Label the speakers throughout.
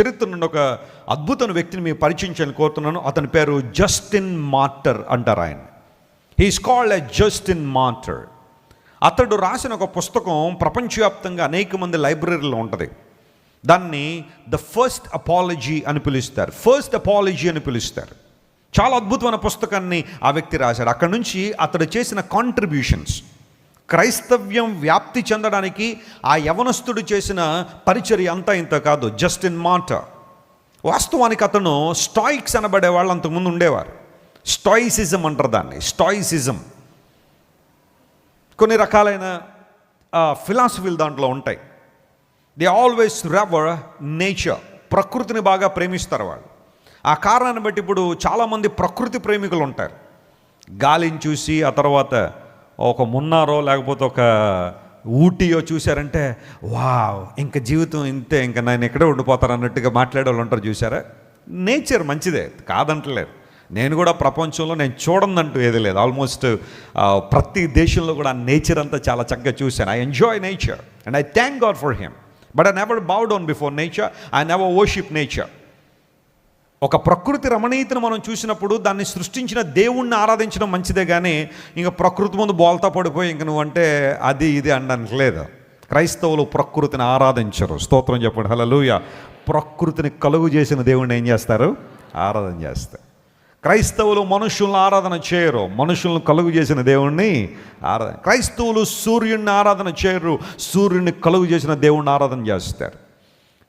Speaker 1: చరిత్ర నుండి ఒక అద్భుతమైన వ్యక్తిని మీకు పరిచయించాలని కోరుతున్నాను. అతని పేరు జస్టిన్ మార్టర్ అంటారు ఆయన. He's called a Justin Martyr అతడు రాసిన ఒక పుస్తకం ప్రపంచవ్యాప్తంగా అనేక మంది లైబ్రరీలో ఉంటుంది. దాన్ని ద ఫస్ట్ అపాలజీ అని పిలుస్తారు. ఫస్ట్ అపాలజీ అని పిలుస్తారు. చాలా అద్భుతమైన పుస్తకాన్ని ఆ వ్యక్తి రాశాడు. అక్కడ నుంచి అతడు చేసిన కాంట్రిబ్యూషన్స్ క్రైస్తవ్యం వ్యాప్తి చెందడానికి ఆ యవనస్తుడు చేసిన పరిచర్య అంతా ఇంత కాదు జస్ట్ ఇన్ మాట వాస్తవానికి అతను స్టాయిక్స్ అనబడే వాళ్ళు అంతకుముందు ఉండేవారు. స్టాయిసిజం అంటారు దాన్ని స్టాయిసిజం. కొన్ని రకాలైన ఫిలాసఫీలు దాంట్లో ఉంటాయి. దే ఆల్వేస్ రెవర్ నేచర్ ప్రకృతిని బాగా ప్రేమిస్తారు వాళ్ళు. ఆ కారణాన్ని బట్టి ఇప్పుడు చాలామంది ప్రకృతి ప్రేమికులు ఉంటారు. గాలిని చూసి ఆ తర్వాత ఒక మున్నారో లేకపోతే ఒక ఊటీయో చూశారంటే వావ్ ఇంకా జీవితం ఇంతే ఇంకా నేను ఇక్కడే ఉండిపోతాను అన్నట్టుగా మాట్లాడే వాళ్ళు ఉంటారు చూసారా నేచర్ మంచిదే కాదంటలేదు. నేను కూడా ప్రపంచంలో నేను చూడందంటూ ఏది లేదు. ఆల్మోస్ట్ ప్రతి దేశంలో కూడా ఆ నేచర్ అంతా చాలా చక్కగా చూశాను. I enjoy nature and I thank God for him but I never bow down before nature I never worship nature ఒక ప్రకృతి రమణీయతను మనం చూసినప్పుడు దాన్ని సృష్టించిన దేవుణ్ణి ఆరాధించడం మంచిదే కానీ ఇంకా ప్రకృతి ముందు బోల్తా పడిపోయి ఇంక నువ్వంటే అది ఇది అనడానికి లేదు క్రైస్తవులు ప్రకృతిని ఆరాధించరు. స్తోత్రం చెప్పండి. హలలుయ ప్రకృతిని కలుగు చేసిన దేవుణ్ణి ఏం చేస్తారు? ఆరాధన చేస్తారు. క్రైస్తవులు మనుషులను ఆరాధన చేయరు. మనుషులను కలుగు చేసిన దేవుణ్ణి ఆరాధన క్రైస్తవులు సూర్యుడిని ఆరాధన చేయరు. సూర్యుడిని కలుగు చేసిన దేవుణ్ణి ఆరాధన చేస్తారు.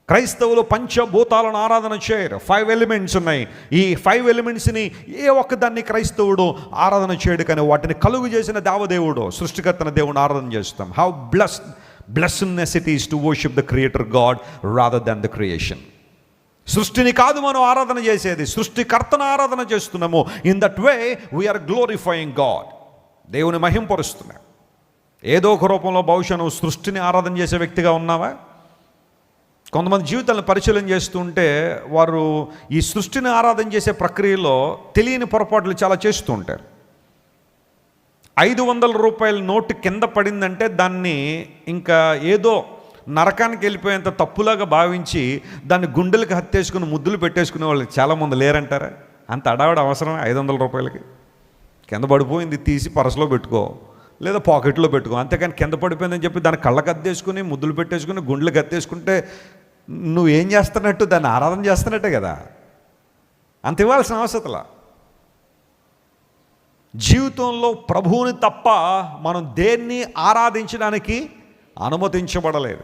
Speaker 1: క్రైస్తవులు పంచభూతాలను ఆరాధన చేయరు. ఫైవ్ ఎలిమెంట్స్ ఉన్నాయి. ఈ ఫైవ్ ఎలిమెంట్స్ని ఏ ఒక్కదాన్ని క్రైస్తవుడు ఆరాధన చేయడు కానీ వాటిని కలుగు చేసిన దేవదేవుడు సృష్టికర్తన దేవుని ఆరాధన చేస్తాం. How bless blessedness it is to worship the creator God rather than the creation సృష్టిని కాదు మనం ఆరాధన చేసేది. సృష్టికర్తను ఆరాధన చేస్తున్నాము. In that way we're glorifying God దేవుని మహింపరుస్తున్నాం. ఏదో ఒక రూపంలో బహుశా నువ్వు సృష్టిని ఆరాధన చేసే వ్యక్తిగా ఉన్నావా? కొంతమంది జీవితాలను పరిశీలన చేస్తుంటే వారు ఈ సృష్టిని ఆరాధన చేసే ప్రక్రియలో తెలియని పొరపాట్లు చాలా చేస్తూ ఉంటారు. ఐదు వందల రూపాయల నోటు కింద పడిందంటే దాన్ని ఇంకా ఏదో నరకానికి వెళ్ళిపోయేంత తప్పులాగా భావించి దాన్ని గుండెలకు హత్తేసుకుని ముద్దులు పెట్టేసుకునే వాళ్ళు చాలామంది లేరంటారా? అంత అడావిడ అవసరం ఐదు వందల రూపాయలకి? కింద పడిపోయింది తీసి పరసలో పెట్టుకో లేదా పాకెట్లో పెట్టుకో. అంతేకాని కింద పడిపోయిందని చెప్పి దాన్ని కళ్ళకు అద్దేసుకుని ముద్దులు పెట్టేసుకుని గుండెలకు అత్తేసుకుంటే నువ్వేం చేస్తున్నట్టు దాన్ని ఆరాధన చేస్తున్నట్టే కదా. అంత ఇవ్వాల్సిన అవసరంలా జీవితంలో ప్రభువుని తప్ప మనం దేన్ని ఆరాధించడానికి అనుమతించబడలేదు.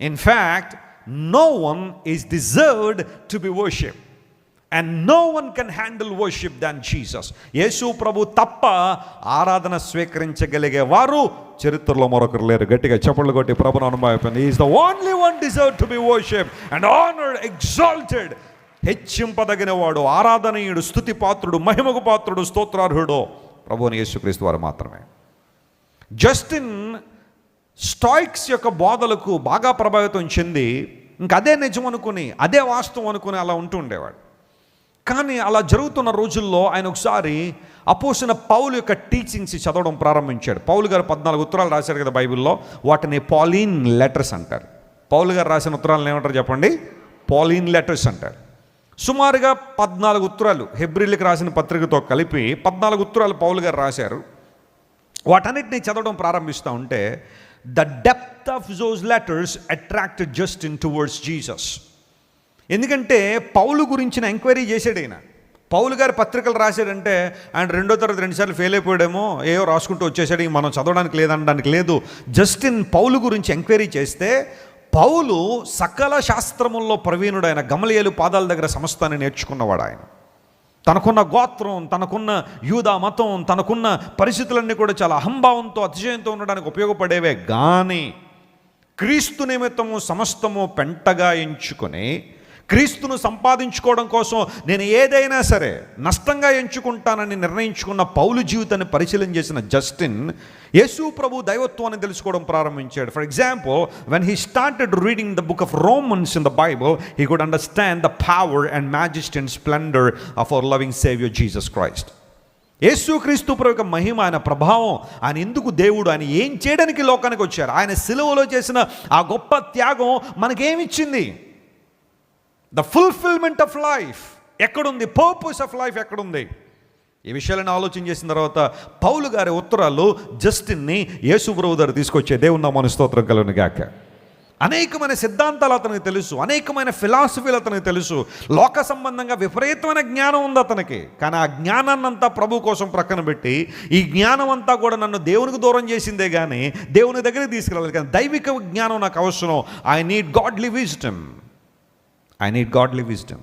Speaker 1: In fact no one is deserved to be worship and no one can handle worship than Jesus యేసు ప్రభు తప్ప ఆరాధన స్వీకరించగలిగే వారు చరిత్రలో మరొకరు లేరు. గట్టిగా చప్పట్లు కొట్టి ప్రభును అనుభవించింది is the only one deserve to be worship and honoured exalted హెచ్చింపదగిన వాడు ఆరాధనీయుడు స్థుతి పాత్రుడు మహిమకు పాత్రుడు స్తోత్రార్హుడు ప్రభుని యేసుక్రీస్తు వారు మాత్రమే. జస్టిన్ స్టాయిక్స్ యొక్క బోధలకు బాగా ప్రభావితం చెంది ఇంక అదే నిజం అనుకుని అదే వాస్తవం అనుకుని అలా ఉంటూ ఉండేవాడు. కానీ అలా జరుగుతున్న రోజుల్లో ఆయన ఒకసారి అపోసిన పౌలు యొక్క టీచింగ్స్ చదవడం ప్రారంభించాడు. పౌలు గారు పద్నాలుగు ఉత్తరాలు రాశారు కదా బైబిల్లో వాటిని పాలిన్ లెటర్స్ అంటారు. పౌలు గారు రాసిన ఉత్తరాలను ఏమంటారు చెప్పండి? పాలిన్ లెటర్స్ అంటారు. సుమారుగా పద్నాలుగు ఉత్తరాలు హెబ్రిల్కి రాసిన పత్రికతో కలిపి పద్నాలుగు ఉత్తరాలు పౌలు గారు రాశారు. వాటన్నిటిని చదవడం ప్రారంభిస్తూ ఉంటే the depth of those letters attract just in towards Jesus ఎందుకంటే పౌలు గురించిన ఎంక్వైరీ చేశాడు ఆయన పౌలు గారి పత్రికలు రాశాడంటే ఆయన రెండో తరగతి రెండుసార్లు ఫెయిల్ అయిపోయాడేమో ఏవో రాసుకుంటూ వచ్చేసాడు ఇంక మనం చదవడానికి లేదనడానికి లేదు. జస్ట్ ఇన్ పౌలు గురించి ఎంక్వైరీ చేస్తే పౌలు సకల శాస్త్రముల్లో ప్రవీణుడైన గమలియలు పాదాల దగ్గర సమస్తాన్ని నేర్చుకున్నవాడు ఆయన. తనకున్న గోత్రం తనకున్న యూదా మతం తనకున్న పరిస్థితులన్నీ కూడా చాలా అహంభావంతో అతిశయంతో ఉండడానికి ఉపయోగపడేవే. కానీ క్రీస్తు నిమిత్తము సమస్తము పెంటగా ఎంచుకొని క్రీస్తును సంపాదించుకోవడం కోసం నేను ఏదైనా సరే నష్టంగా ఎంచుకుంటానని నిర్ణయించుకున్న పౌలు జీవితాన్ని పరిశీలన చేసిన జస్టిన్ యేసు ప్రభు దైవత్వాన్ని తెలుసుకోవడం ప్రారంభించాడు. For example when he started reading the book of Romans in the Bible he could understand the power and majesty and splendour of our loving saviour Jesus Christ యేసుక్రీస్తు ప్రభు యొక్క మహిమ ఆయన ప్రభావం ఆయన ఎందుకు దేవుడు ఆయన ఏం చేయడానికి లోకానికి వచ్చారు ఆయన సిలువలో చేసిన ఆ గొప్ప త్యాగం మనకేమిచ్చింది? ద ఫుల్ఫిల్మెంట్ ఆఫ్ లైఫ్ ఎక్కడుంది? పర్పస్ ఆఫ్ లైఫ్ ఎక్కడుంది? ఈ విషయాలను ఆలోచన చేసిన తర్వాత పౌలు గారి ఉత్తరాలు జస్టిన్ని యేసుప్రభు దగ్గర తీసుకొచ్చే దేవుని నామాను స్తోత్రం కలను గాక. అనేకమైన సిద్ధాంతాలు అతనికి తెలుసు. అనేకమైన ఫిలాసఫీలు అతనికి తెలుసు. లోక సంబంధంగా విపరీతమైన జ్ఞానం ఉంది అతనికి. కానీ ఆ జ్ఞానాన్ని అంతా ప్రభు కోసం ప్రక్కన పెట్టి ఈ జ్ఞానం అంతా కూడా నన్ను దేవునికి దూరం చేసిందే కానీ దేవుని దగ్గరికి తీసుకెళ్ళాలి. కానీ దైవిక జ్ఞానం నాకు అవసరం. I need godly wisdom I need godly wisdom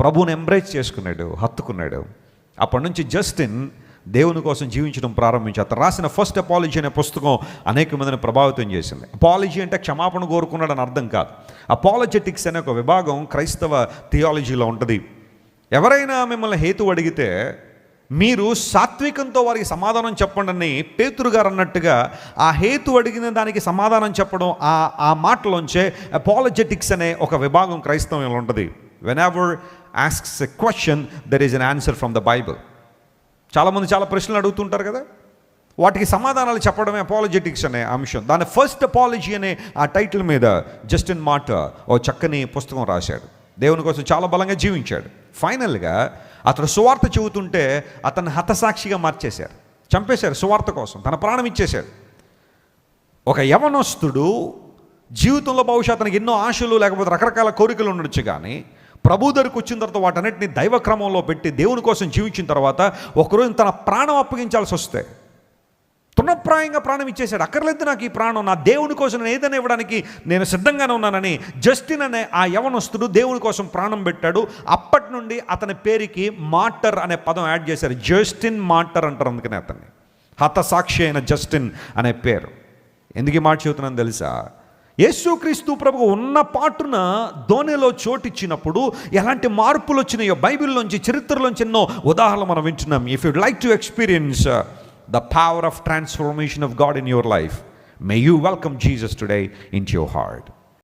Speaker 1: ప్రభువుని ఎంబ్రేజ్ చేసుకున్నాడు హత్తుకున్నాడు. అప్పటి నుంచి జస్టిన్ దేవుని కోసం జీవించడం ప్రారంభించి అతను రాసిన ఫస్ట్ అపాలజీ అనే పుస్తకం అనేక మందిని ప్రభావితం చేసింది. అపాలజీ అంటే క్షమాపణ కోరుకున్నాడు అని అర్థం కాదు. అపాలజెటిక్స్ అనే ఒక విభాగం క్రైస్తవ థియాలజీలో ఉంటుంది. ఎవరైనా మిమ్మల్ని హేతు అడిగితే మీరు సాత్వికంతో వారికి సమాధానం చెప్పండి అని పేతురు గారు అన్నట్టుగా ఆ హేతు అడిగిన దానికి సమాధానం చెప్పడం ఆ ఆ మాటలోంచే అపాలజెటిక్స్ అనే ఒక విభాగం క్రైస్తవంలో ఉంటుంది. Whenever asks a question there is an answer from the Bible చాలామంది చాలా ప్రశ్నలు అడుగుతుంటారు కదా? వాటికి సమాధానాలు చెప్పడమే అపాలజెటిక్స్ అనే అంశం. దాని ఫస్ట్ అపాలజీ అనే ఆ టైటిల్ మీద జస్టిన్ మాట ఓ చక్కని పుస్తకం రాశాడు. దేవుని కోసం చాలా బలంగా జీవించాడు. ఫైనల్గా అతను సువార్త చెబుతుంటే అతన్ని హతసాక్షిగా మార్చేశారు. చంపేశారు సువార్త కోసం తన ప్రాణం ఇచ్చేశాడు ఒక యవనస్తుడు జీవితంలో బహుశా అతనికి ఎన్నో ఆశలు లేకపోతే రకరకాల కోరికలు ఉండొచ్చు కానీ ప్రభు దగ్గరికి వచ్చిన తర్వాత వాటన్నిటిని దైవక్రమంలో పెట్టి దేవుని కోసం జీవించిన తర్వాత ఒకరోజు తన ప్రాణం అప్పగించాల్సి వస్తే తృణప్రాయంగా ప్రాణం ఇచ్చేశాడు. అక్కర్లేదు నాకు ఈ ప్రాణం. నా దేవుని కోసం నేను ఏదైనా ఇవ్వడానికి నేను సిద్ధంగానే ఉన్నానని జస్టిన్ అనే ఆ యవనస్తుడు దేవుని కోసం ప్రాణం పెట్టాడు. అప్పటి నుండి అతని పేరుకి మాటర్ అనే పదం యాడ్ చేశారు. జస్టిన్ మాటర్ అంటారు అందుకనే అతన్ని. హతసాక్షి అయిన జస్టిన్ అనే పేరు. ఎందుకు మాట చెబుతున్నాను తెలుసా? యేసుక్రీస్తు ప్రభు ఉన్న పాటున ధోనిలో చోటిచ్చినప్పుడు ఎలాంటి మార్పులు వచ్చినాయో బైబిల్లోంచి చరిత్రలోంచి ఎన్నో ఉదాహరణలు మనం వింటున్నాం. If you'd like to experience the power of transformation of God in your life. May you welcome Jesus today into your heart.